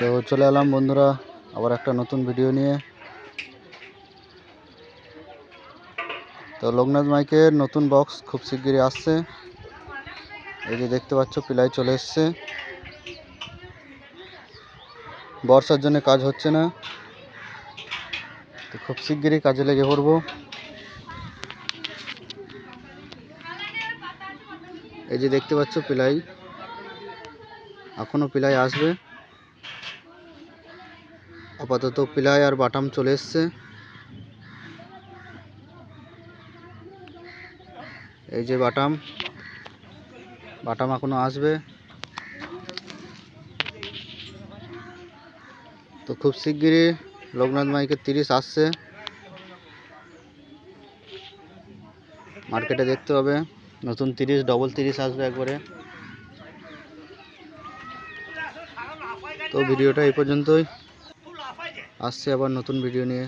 তো চলে এলাম বন্ধুরা, আবার একটা নতুন ভিডিও নিয়ে। তো লোকনাথ মাইকের নতুন বক্স খুব শিগগিরই আসছে। এই যে দেখতে পাচ্ছ, পিলাই চলে এসছে। বর্ষার জন্য কাজ হচ্ছে না। তো খুব শিগগিরই কাজে লেগে পড়ব। এই যে দেখতে পাচ্ছ, পিলাই। এখনও পিলাই আসবে। আপাতত পিলাই আর বাটাম চলে এসছে। এই যে বাটাম বাটাম এখনও আসবে। তো খুব শিগগিরই লোকনাথ মাইকের তিরিশ আসছে। মার্কেটে দেখতে হবে, নতুন তিরিশ ডবল তিরিশ আসবে একবারে। তো ভিডিওটা এই পর্যন্তই। আসছে আবার নতুন ভিডিও নিয়ে।